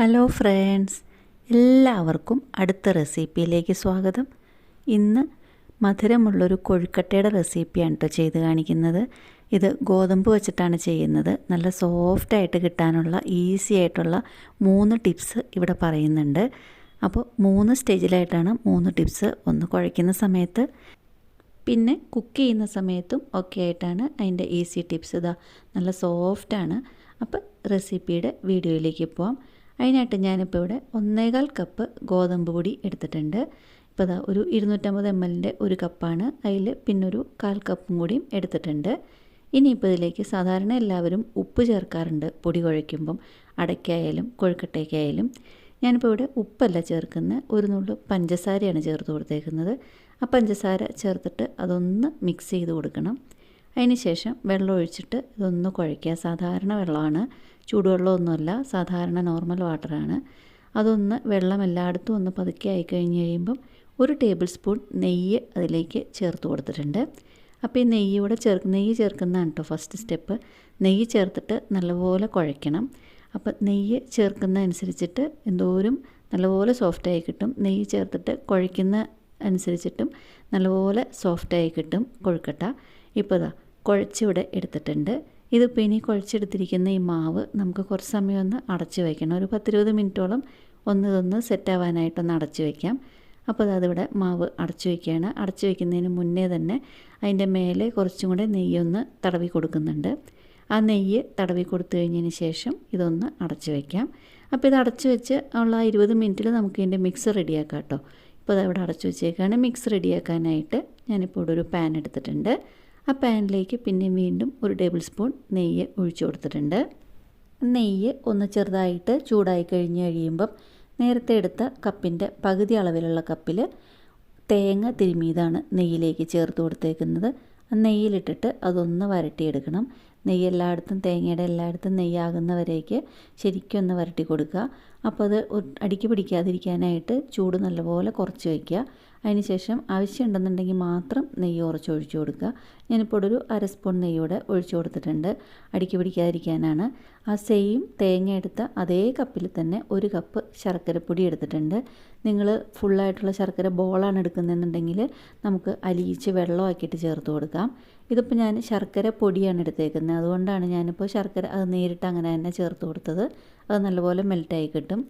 Hello friends എല്ലാവർക്കും അടുത്ത റെസിപ്പിയിലേക്ക് സ്വാഗതം. ഇന്ന് മധുരമുള്ളൊരു കൊഴുക്കട്ടയുടെ റെസിപ്പിയാണ് കേട്ടോ ചെയ്ത് കാണിക്കുന്നത്. ഇത് ഗോതമ്പ് വെച്ചിട്ടാണ് ചെയ്യുന്നത്. നല്ല സോഫ്റ്റായിട്ട് കിട്ടാനുള്ള ഈസി ആയിട്ടുള്ള മൂന്ന് ടിപ്സ് ഇവിടെ പറയുന്നുണ്ട്. അപ്പോൾ മൂന്ന് സ്റ്റേജിലായിട്ടാണ് മൂന്ന് ടിപ്സ് ഒന്ന് കുഴയ്ക്കുന്ന സമയത്ത്. പിന്നെ കുക്ക് ചെയ്യുന്ന സമയത്തും ഒക്കെ ആയിട്ടാണ് അതിന്റെ ഈസി ടിപ്സ് ഇതാ. നല്ല സോഫ്റ്റാണ് അപ്പോൾ റെസിപ്പിയുടെ വീഡിയോയിലേക്ക് പോവാം. അതിനായിട്ട് ഞാനിപ്പോൾ ഇവിടെ ഒന്നേകാൽ കപ്പ് ഗോതമ്പ് പൊടി എടുത്തിട്ടുണ്ട്. ഇപ്പോൾ ഇതാ ഒരു ഇരുന്നൂറ്റമ്പത് എം എല്ലിന്റെ ഒരു കപ്പാണ് അതിൽ പിന്നൊരു കാൽ കപ്പും കൂടിയും എടുത്തിട്ടുണ്ട്. ഇനിയിപ്പോൾ ഇതിലേക്ക് സാധാരണ എല്ലാവരും ഉപ്പ് ചേർക്കാറുണ്ട് പൊടി കുഴയ്ക്കുമ്പം. അടയ്ക്കായാലും കൊഴുക്കട്ടയ്ക്കായാലും. ഞാനിപ്പോൾ ഇവിടെ ഉപ്പല്ല ചേർക്കുന്നത് ഒരു നുള്ളു പഞ്ചസാരയാണ് ചേർത്ത് കൊടുത്തേക്കുന്നത്. ആ പഞ്ചസാര ചേർത്തിട്ട് അതൊന്ന് മിക്സ് ചെയ്ത് കൊടുക്കണം. അതിന് ശേഷം വെള്ളം ഒഴിച്ചിട്ട് ഇതൊന്ന് കുഴയ്ക്കുക. സാധാരണ വെള്ളമാണ്. ചൂടുവെള്ളമൊന്നുമല്ല സാധാരണ നോർമൽ വാട്ടറാണ് അതൊന്ന് വെള്ളം എല്ലായിടത്തും ഒന്ന് പതുക്കെ ആയി കഴിഞ്ഞ് കഴിയുമ്പം ഒരു ടേബിൾ സ്പൂൺ നെയ്യ് അതിലേക്ക് ചേർത്ത് കൊടുത്തിട്ടുണ്ട്. അപ്പോൾ ഈ നെയ്യോടെ ചേർ നെയ്യ് ചേർക്കുന്നതാണ് കേട്ടോ ഫസ്റ്റ് സ്റ്റെപ്പ് നെയ്യ് ചേർത്തിട്ട് നല്ലപോലെ കുഴയ്ക്കണം. അപ്പോൾ നെയ്യ് ചേർക്കുന്ന അനുസരിച്ചിട്ട് എന്തോരം നല്ലപോലെ സോഫ്റ്റായി കിട്ടും. നെയ്യ് ചേർത്തിട്ട് കുഴയ്ക്കുന്ന അനുസരിച്ചിട്ടും നല്ലപോലെ സോഫ്റ്റായി കിട്ടും കൊഴുക്കട്ട. ഇപ്പോൾ ഇതാ കുഴച്ചിവിടെ എടുത്തിട്ടുണ്ട്. ഇതിപ്പോൾ ഇനി കുഴച്ചെടുത്തിരിക്കുന്ന ഈ മാവ് നമുക്ക് കുറച്ച് സമയം ഒന്ന് അടച്ച് വയ്ക്കണം ഒരു പത്തിരുപത് മിനിറ്റോളം ഒന്ന് ഇതൊന്ന് സെറ്റാവാനായിട്ടൊന്ന് അടച്ച് വയ്ക്കാം അപ്പോൾ അതിവിടെ മാവ് അടച്ചു വയ്ക്കുകയാണ് അടച്ചു വയ്ക്കുന്നതിന് മുന്നേ തന്നെ അതിന്റെ മേലെ കുറച്ചും കൂടെ നെയ്യൊന്ന് തടവി കൊടുക്കുന്നുണ്ട്. ആ നെയ്യ് തടവി കൊടുത്തു കഴിഞ്ഞതിന് ശേഷം ഇതൊന്ന് അടച്ചു വയ്ക്കാം അപ്പോൾ ഇത് അടച്ചു വെച്ച് ഉള്ള ഇരുപത് മിനിറ്റിൽ നമുക്ക് ഇതിന്റെ മിക്സ് റെഡിയാക്കാം കേട്ടോ. ഇപ്പോൾ അതവിടെ അടച്ചു വെച്ചേക്കാണ്. മിക്സ് റെഡിയാക്കാനായിട്ട് ഞാനിപ്പോൾ ഇവിടെ ഒരു പാൻ എടുത്തിട്ടുണ്ട്. ആ പാനിലേക്ക് പിന്നെ വീണ്ടും ഒരു ടേബിൾ സ്പൂൺ നെയ്യ് ഒഴിച്ചു കൊടുത്തിട്ടുണ്ട്. നെയ്യ് ഒന്ന് ചെറുതായിട്ട് ചൂടായി കഴിഞ്ഞ് കഴിയുമ്പം നേരത്തെ എടുത്ത കപ്പിന്റെ പകുതി അളവിലുള്ള കപ്പിൽ തേങ്ങ തിരുമിയതാണ് നെയ്യിലേക്ക് ചേർത്ത് കൊടുത്തേക്കുന്നത്. നെയ്യിലിട്ടിട്ട് അതൊന്ന് വരട്ടിയെടുക്കണം. നെയ്യ് എല്ലായിടത്തും തേങ്ങയുടെ എല്ലായിടത്തും നെയ്യാകുന്നവരേക്ക് ശരിക്കും ഒന്ന് വരട്ടി കൊടുക്കുക. അപ്പോൾ അത് അടിക്ക് പിടിക്കാതിരിക്കാനായിട്ട് ചൂട് നല്ലപോലെ കുറച്ച് വയ്ക്കുക. അതിനുശേഷം ആവശ്യമുണ്ടെന്നുണ്ടെങ്കിൽ മാത്രം നെയ്യ് കുറച്ച് ഒഴിച്ചു കൊടുക്കുക. ഞാനിപ്പോൾ ഒരു അര സ്പൂൺ നെയ്യോടെ ഒഴിച്ചു കൊടുത്തിട്ടുണ്ട്. അടിക്ക് പിടിക്കാതിരിക്കാനാണ്. ആ സെയിം തേങ്ങ എടുത്ത അതേ കപ്പിൽ തന്നെ ഒരു കപ്പ് ശർക്കരപ്പൊടി എടുത്തിട്ടുണ്ട്. നിങ്ങൾ ഫുള്ളായിട്ടുള്ള ശർക്കര ബോളാണ് എടുക്കുന്നതെന്നുണ്ടെങ്കിൽ നമുക്ക് അലിയിച്ച് വെള്ളമാക്കിയിട്ട് ചേർത്ത് കൊടുക്കാം. ഇതിപ്പോൾ ഞാൻ ശർക്കര പൊടിയാണ് എടുത്തേക്കുന്നത്. അതുകൊണ്ടാണ് ഞാനിപ്പോൾ ശർക്കര അത് നേരിട്ട് അങ്ങനെ തന്നെ ചേർത്ത് കൊടുത്തത്. അത് നല്ലപോലെ മെൽറ്റായി കിട്ടും.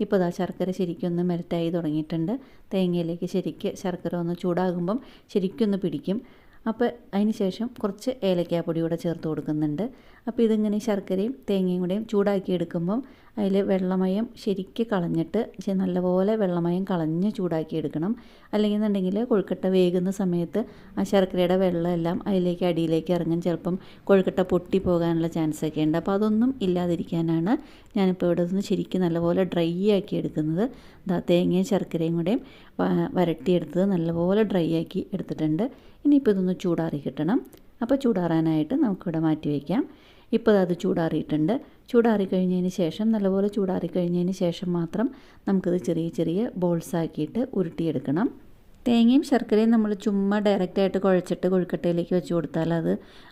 ഇപ്പോൾ ഇതാ ശർക്കര ശരിക്കും ഒന്ന് മെൽറ്റായി തുടങ്ങിയിട്ടുണ്ട്. തേങ്ങയിലേക്ക് ശരിക്ക് ശർക്കര ഒന്ന് ചൂടാകുമ്പം ശരിക്കൊന്ന് പിടിക്കും. അപ്പോൾ അതിന് ശേഷം കുറച്ച് ഏലക്കാപ്പൊടി കൂടെ ചേർത്ത് കൊടുക്കുന്നുണ്ട്. അപ്പോൾ ഇതിങ്ങനെ ശർക്കരയും തേങ്ങയും കൂടെയും ചൂടാക്കി എടുക്കുമ്പം അതിൽ വെള്ളമയം ശരിക്ക് കളഞ്ഞിട്ട് നല്ലപോലെ വെള്ളമയം കളഞ്ഞ് ചൂടാക്കി എടുക്കണം. അല്ലെങ്കിൽ എന്നുണ്ടെങ്കിൽ കൊഴുക്കട്ട വേകുന്ന സമയത്ത് ആ ശർക്കരയുടെ വെള്ളമെല്ലാം അതിലേക്ക് അടിയിലേക്ക് ഇറങ്ങും. ചിലപ്പം കൊഴുക്കട്ട പൊട്ടി പോകാനുള്ള ചാൻസ് ഒക്കെ ഉണ്ട്. അപ്പോൾ അതൊന്നും ഇല്ലാതിരിക്കാനാണ് ഞാനിപ്പോൾ ഇവിടെ നിന്ന് ശരിക്കും നല്ലപോലെ ഡ്രൈ ആക്കി എടുക്കുന്നത്. തേങ്ങയും ശർക്കരയും കൂടെയും വരട്ടിയെടുത്തത് നല്ലപോലെ ഡ്രൈ ആക്കി എടുത്തിട്ടുണ്ട്. ഇനിയിപ്പോൾ ഇതൊന്ന് ചൂടാറി കിട്ടണം അപ്പോൾ ചൂടാറാനായിട്ട് നമുക്കിവിടെ മാറ്റി വയ്ക്കാം ഇപ്പോൾ അത് ചൂടാറിയിട്ടുണ്ട്. ചൂടാറി കഴിഞ്ഞതിന് ശേഷം നല്ലപോലെ ചൂടാറി കഴിഞ്ഞതിന് ശേഷം മാത്രം നമുക്കിത് ചെറിയ ചെറിയ ബോൾസ് ആക്കിയിട്ട് ഉരുട്ടിയെടുക്കണം. തേങ്ങയും ശർക്കരയും നമ്മൾ ചുമ്മാ ഡയറക്റ്റായിട്ട് കുഴച്ചിട്ട് കൊഴുക്കട്ടയിലേക്ക് വെച്ച് കൊടുത്താൽ അത്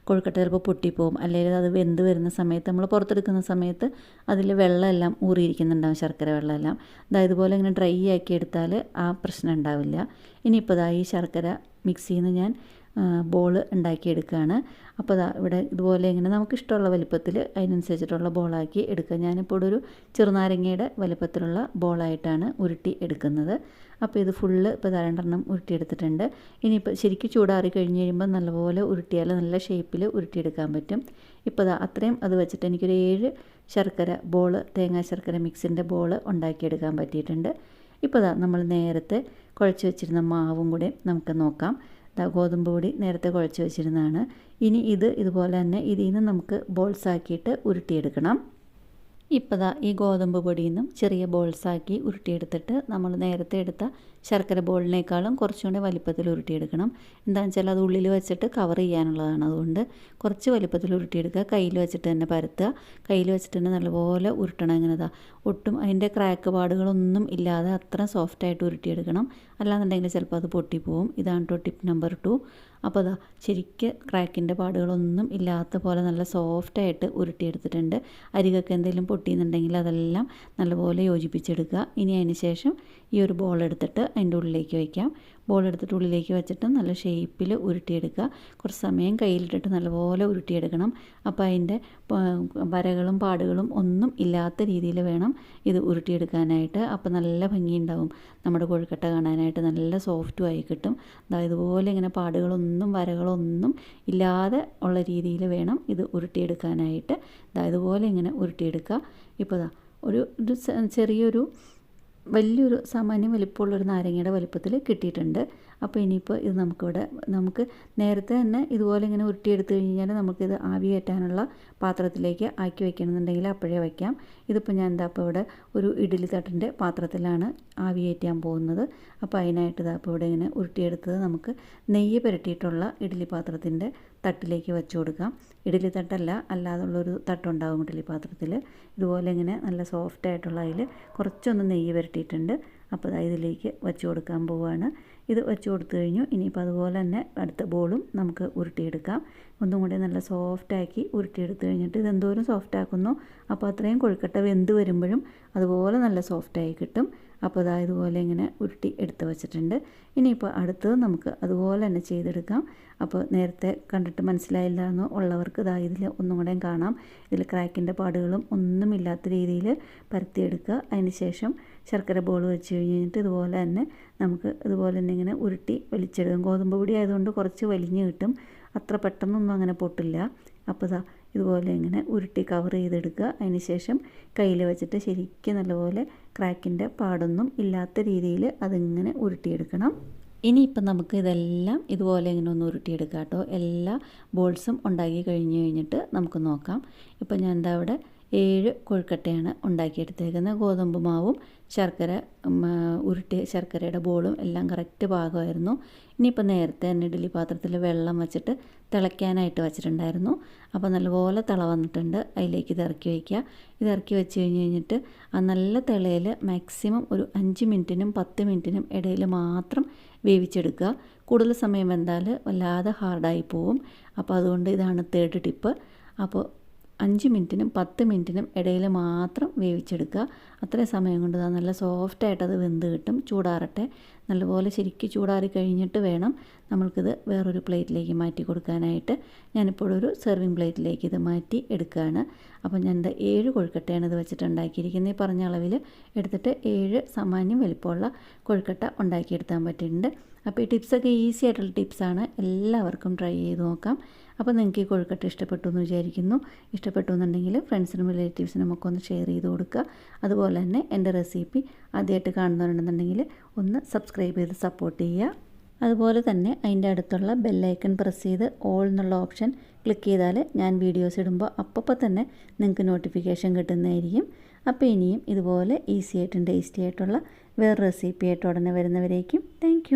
കൊഴുക്കട്ട ചിലപ്പോൾ പൊട്ടിപ്പോവും. അല്ലെങ്കിൽ അത് വെന്ത് വരുന്ന സമയത്ത് നമ്മൾ പുറത്തെടുക്കുന്ന സമയത്ത് അതിൽ വെള്ളമെല്ലാം ഊറിയിരിക്കുന്നുണ്ടാവും ശർക്കര വെള്ളമെല്ലാം. അതായത് ഇതുപോലെ ഇങ്ങനെ ഡ്രൈ ആക്കി എടുത്താൽ ആ പ്രശ്നം ഉണ്ടാവില്ല. ഇനിയിപ്പോൾ ഈ ശർക്കര മിക്സിയിൽ നിന്ന് ഞാൻ ബോൾ ഉണ്ടാക്കിയെടുക്കുകയാണ് അപ്പോൾ ഇവിടെ ഇതുപോലെ ഇങ്ങനെ നമുക്ക് ഇഷ്ടമുള്ള വലിപ്പത്തിൽ അതിനനുസരിച്ചിട്ടുള്ള ബോളാക്കി എടുക്കുക. ഞാനിപ്പോൾ ഇവിടെ ഒരു ചെറുനാരങ്ങയുടെ വലിപ്പത്തിലുള്ള ബോളായിട്ടാണ് ഉരുട്ടി എടുക്കുന്നത്. അപ്പോൾ ഇത് ഫുള്ള് ഇപ്പോൾ രണ്ടെണ്ണം ഉരുട്ടിയെടുത്തിട്ടുണ്ട്. ഇനിയിപ്പോൾ ശരിക്കും ചൂടാറി കഴിഞ്ഞ് കഴിയുമ്പോൾ നല്ലപോലെ ഉരുട്ടിയാൽ നല്ല ഷേപ്പിൽ ഉരുട്ടിയെടുക്കാൻ പറ്റും. ഇപ്പോൾ അതാ അത്രയും അത് വെച്ചിട്ട് എനിക്കൊരു ഏഴ് ശർക്കര ബോൾ തേങ്ങാ ശർക്കര മിക്സിന്റെ ബോൾ ഉണ്ടാക്കിയെടുക്കാൻ പറ്റിയിട്ടുണ്ട്. ഇപ്പോൾ നമ്മൾ നേരത്തെ കുഴച്ച് വെച്ചിരുന്ന മാവും കൂടെ നമുക്ക് നോക്കാം. ഗോതമ്പ് പൊടി നേരത്തെ കുഴച്ച് വെച്ചിരുന്നതാണ്. ഇനി ഇത് ഇതുപോലെ തന്നെ ഇതിൽ നിന്ന് നമുക്ക് ബോൾസ് ആക്കിയിട്ട് ഉരുട്ടിയെടുക്കണം. ഇപ്പോൾ ദാ ഈ ഗോതമ്പ് പൊടിയിൽ നിന്നും ചെറിയ ബോൾസാക്കി ഉരുട്ടിയെടുത്തിട്ട് നമ്മൾ നേരത്തെ എടുത്ത ശർക്കര ബോളിനേക്കാളും കുറച്ചുകൂടി വലിപ്പത്തിൽ ഉരുട്ടിയെടുക്കണം. എന്താണെന്ന് വെച്ചാൽ അത് ഉള്ളിൽ വെച്ചിട്ട് കവർ ചെയ്യാനുള്ളതാണ്. അതുകൊണ്ട് കുറച്ച് വലിപ്പത്തിൽ ഉരുട്ടിയെടുക്കുക. കയ്യിൽ വെച്ചിട്ട് തന്നെ പരത്തുക. കയ്യിൽ വെച്ചിട്ട് തന്നെ നല്ലപോലെ ഉരുട്ടണം ഇങ്ങനെതാ. ഒട്ടും അതിന്റെ ക്രാക്ക് പാടുകളൊന്നും ഇല്ലാതെ അത്ര സോഫ്റ്റായിട്ട് ഉരുട്ടിയെടുക്കണം. അല്ലാന്നുണ്ടെങ്കിൽ ചിലപ്പോൾ അത് പൊട്ടിപ്പോവും. ഇതാണ് കേട്ടോ ടിപ്പ് നമ്പർ ടു അപ്പോൾ അതാ ശരിക്ക് ക്രാക്കിന്റെ പാടുകളൊന്നും ഇല്ലാത്ത പോലെ നല്ല സോഫ്റ്റായിട്ട് ഉരുട്ടിയെടുത്തിട്ടുണ്ട്. അരികൊക്കെ എന്തെങ്കിലും പൊട്ടിയെന്നുണ്ടെങ്കിൽ അതെല്ലാം നല്ലപോലെ യോജിപ്പിച്ചെടുക്കുക. ഇനി അതിന് ശേഷം ഈ ഒരു ബോൾ എടുത്തിട്ട് അതിന്റെ ഉള്ളിലേക്ക് വയ്ക്കാം. ബോൾ എടുത്തിട്ട് ഉള്ളിലേക്ക് വെച്ചിട്ട് നല്ല ഷേപ്പിൽ ഉരുട്ടിയെടുക്കുക. കുറച്ച് സമയം കയ്യിലിട്ടിട്ട് നല്ലപോലെ ഉരുട്ടിയെടുക്കണം. അപ്പോൾ അതിന്റെ വരകളും പാടുകളും ഒന്നും ഇല്ലാത്ത രീതിയിൽ വേണം ഇത് ഉരുട്ടിയെടുക്കാനായിട്ട്. അപ്പോൾ നല്ല ഭംഗിയുണ്ടാവും. നമ്മുടെ കൊഴുക്കട്ട കാണാനായിട്ട് നല്ല സോഫ്റ്റും ആയി കിട്ടും. ഇതുപോലെ ഇങ്ങനെ പാടുകളൊന്നും വരകളൊന്നും ഇല്ലാതെ ഉള്ള രീതിയിൽ വേണം ഇത് ഉരുട്ടിയെടുക്കാനായിട്ട്. ഇതുപോലെ ഇങ്ങനെ ഉരുട്ടിയെടുക്കുക. ഇപ്പോൾ ഒരു ഒരു ചെറിയൊരു വലിയൊരു സാമാന്യം വലിപ്പമുള്ളൊരു നാരങ്ങയുടെ വലിപ്പത്തിൽ കിട്ടിയിട്ടുണ്ട്. അപ്പോൾ ഇനിയിപ്പോൾ ഇത് നമുക്കിവിടെ നമുക്ക് നേരത്തെ തന്നെ ഇതുപോലെ ഇങ്ങനെ ഉരുട്ടിയെടുത്ത് കഴിഞ്ഞാൽ നമുക്കിത് ആവി കയറ്റാനുള്ള പാത്രത്തിലേക്ക് ആക്കി വെക്കണമെന്നുണ്ടെങ്കിൽ അപ്പോഴേ വയ്ക്കാം ഇതിപ്പോൾ ഞാൻ എന്താ അപ്പോൾ ഇവിടെ ഒരു ഇഡ്ഡലി തട്ടിന്റെ പാത്രത്തിലാണ് ആവി കയറ്റാൻ പോകുന്നത്. അപ്പോൾ അതിനായിട്ട് ഇതാ അപ്പോൾ ഇവിടെ ഇങ്ങനെ ഉരുട്ടിയെടുത്തത് നമുക്ക് നെയ്യ് പുരട്ടിയിട്ടുള്ള ഇഡ്ഡലി പാത്രത്തിന്റെ തട്ടിലേക്ക് വെച്ച് കൊടുക്കാം. ഇഡ്ഡലി തട്ടല്ല അല്ലാതുള്ളൊരു തട്ടുണ്ടാകും ഇഡ്ഡലി പാത്രത്തിൽ ഇതുപോലെ ഇങ്ങനെ നല്ല സോഫ്റ്റ് ആയിട്ടുള്ള അതിൽ കുറച്ചൊന്ന് നെയ്യ് പുരട്ടിയിട്ടുണ്ട് അപ്പോൾ ഇതിലേക്ക് വെച്ച് കൊടുക്കാൻ പോവുകയാണ് ഇത് വെച്ച് കൊടുത്തു കഴിഞ്ഞു. ഇനിയിപ്പോൾ അതുപോലെ തന്നെ അടുത്ത ബോളും നമുക്ക് ഉരുട്ടിയെടുക്കാം. ഒന്നും കൂടി നല്ല സോഫ്റ്റാക്കി ഉരുട്ടിയെടുത്ത് കഴിഞ്ഞിട്ട് ഇത് എന്തോരം സോഫ്റ്റ് അപ്പോൾ അത്രയും കൊഴുക്കട്ട വെന്ത് വരുമ്പോഴും അതുപോലെ നല്ല സോഫ്റ്റായി കിട്ടും. അപ്പോൾ അതാ ഇതുപോലെ ഇങ്ങനെ ഉരുട്ടി എടുത്ത് വെച്ചിട്ടുണ്ട്. ഇനിയിപ്പോൾ അടുത്തത് നമുക്ക് അതുപോലെ തന്നെ ചെയ്തെടുക്കാം. അപ്പോൾ നേരത്തെ കണ്ടിട്ട് മനസ്സിലായില്ല എന്ന് ഉള്ളവർക്ക് ഇതാ ഇതിൽ ഒന്നും കൂടെയും കാണാം. ഇതിൽ ക്രാക്കിന്റെ പാടുകളും ഒന്നുമില്ലാത്ത രീതിയിൽ പരത്തിയെടുക്കുക. അതിന് ശേഷം ശർക്കര ബോൾ വെച്ച് കഴിഞ്ഞിട്ട് ഇതുപോലെ തന്നെ നമുക്ക് ഇതുപോലെ തന്നെ ഇങ്ങനെ ഉരുട്ടി വലിച്ചെടുക്കും. ഗോതമ്പ് പൊടി ആയതുകൊണ്ട് കുറച്ച് വലിഞ്ഞ് കിട്ടും. അത്ര പെട്ടെന്നൊന്നും അങ്ങനെ പൊട്ടില്ല. അപ്പോൾ ഇതാ ഇതുപോലെ ഇങ്ങനെ ഉരുട്ടി കവർ ചെയ്തെടുക്കുക. അതിന് ശേഷം കയ്യിൽ വെച്ചിട്ട് ശരിക്കും നല്ലപോലെ ക്രാക്കിന്റെ പാടൊന്നും ഇല്ലാത്ത രീതിയിൽ അതിങ്ങനെ ഉരുട്ടിയെടുക്കണം. ഇനിയിപ്പം നമുക്ക് ഇതെല്ലാം ഇതുപോലെ ഇങ്ങനെ ഒന്ന് ഉരുട്ടിയെടുക്കാം കേട്ടോ. എല്ലാ ബോൾസും ഉണ്ടാക്കി കഴിഞ്ഞ് കഴിഞ്ഞിട്ട് നമുക്ക് നോക്കാം. ഇപ്പം ഞാൻ എന്താ അവിടെ ഏഴ് കൊഴുക്കട്ടയാണ് ഉണ്ടാക്കിയെടുത്തേക്കുന്നത്. ഗോതമ്പ് മാവും ശർക്കര ഉരുട്ടി ശർക്കരയുടെ ബോളും എല്ലാം കറക്റ്റ് പാകമായിരുന്നു. ഇനിയിപ്പോൾ നേരത്തെ തന്നെ ഇഡ്ഡലി പാത്രത്തിൽ വെള്ളം വെച്ചിട്ട് തിളയ്ക്കാനായിട്ട് വെച്ചിട്ടുണ്ടായിരുന്നു. അപ്പോൾ നല്ലപോലെ തിള വന്നിട്ടുണ്ട്. അതിലേക്ക് ഇത് ഇറക്കി വയ്ക്കുക. ഇത് ഇറക്കി വെച്ച് കഴിഞ്ഞ് കഴിഞ്ഞിട്ട് ആ നല്ല തിളയിൽ മാക്സിമം ഒരു അഞ്ച് മിനിറ്റിനും പത്ത് മിനിറ്റിനും ഇടയിൽ മാത്രം വേവിച്ചെടുക്കുക. കൂടുതൽ സമയം വെന്താൽ വല്ലാതെ ഹാർഡായി പോവും. അപ്പോൾ അതുകൊണ്ട് ഇതാണ് തേർഡ് ടിപ്പ് അപ്പോൾ അഞ്ച് മിനിറ്റിനും പത്ത് മിനിറ്റിനും ഇടയിൽ മാത്രം വേവിച്ചെടുക്കുക. അത്രയും സമയം കൊണ്ട് നല്ല സോഫ്റ്റായിട്ട് വെന്ത് കിട്ടും. ചൂടാറട്ടെ. നല്ലപോലെ ശരിക്കും ചൂടാറി കഴിഞ്ഞിട്ട് വേണം നമ്മൾക്കിത് വേറൊരു പ്ലേറ്റിലേക്ക് മാറ്റി കൊടുക്കാനായിട്ട്. ഞാനിപ്പോൾ ഒരു സെർവിങ് പ്ലേറ്റിലേക്ക് ഇത് മാറ്റി എടുക്കുകയാണ്. അപ്പോൾ ഞാൻ ഇത് ഏഴ് കൊഴുക്കട്ടയാണ് ഇത് വെച്ചിട്ട് ഉണ്ടാക്കിയിരിക്കുന്നത് ഈ പറഞ്ഞ അളവിൽ എടുത്തിട്ട് ഏഴ് സാമാന്യം വലിപ്പമുള്ള കൊഴുക്കട്ട ഉണ്ടാക്കിയെടുക്കാൻ പറ്റിയിട്ടുണ്ട്. അപ്പോൾ ഈ ടിപ്സൊക്കെ ഈസി ആയിട്ടുള്ള ടിപ്സാണ്. എല്ലാവർക്കും ട്രൈ ചെയ്ത് നോക്കാം. അപ്പോൾ നിങ്ങൾക്ക് ഈ കൊഴുക്കട്ട ഇഷ്ടപ്പെട്ടു എന്ന് വിചാരിക്കുന്നു. ഇഷ്ടപ്പെട്ടു എന്നുണ്ടെങ്കിൽ ഫ്രണ്ട്സിനും റിലേറ്റീവ്സിനും ഒക്കെ ഒന്ന് ഷെയർ ചെയ്ത് കൊടുക്കുക. അതുപോലെ തന്നെ എന്റെ റെസിപ്പി ആദ്യമായിട്ട് കാണുന്നവരുണ്ടെന്നുണ്ടെങ്കിൽ ഒന്ന് സബ്സ്ക്രൈബ് ചെയ്ത് സപ്പോർട്ട് ചെയ്യുക. അതുപോലെ തന്നെ അതിന്റെ അടുത്തുള്ള ബെല്ലൈക്കൺ പ്രസ് ചെയ്ത് ഓൾ എന്നുള്ള ഓപ്ഷൻ ക്ലിക്ക് ചെയ്താൽ ഞാൻ വീഡിയോസ് ഇടുമ്പോൾ അപ്പോൾ തന്നെ നിങ്ങൾക്ക് നോട്ടിഫിക്കേഷൻ കിട്ടുന്നതായിരിക്കും. അപ്പോൾ ഇനിയും ഇതുപോലെ ഈസി ആയിട്ടും ടേസ്റ്റി ആയിട്ടുള്ള വേറെ റെസിപ്പി ആയിട്ട് ഉടനെ വരുന്നവരേക്കും. താങ്ക്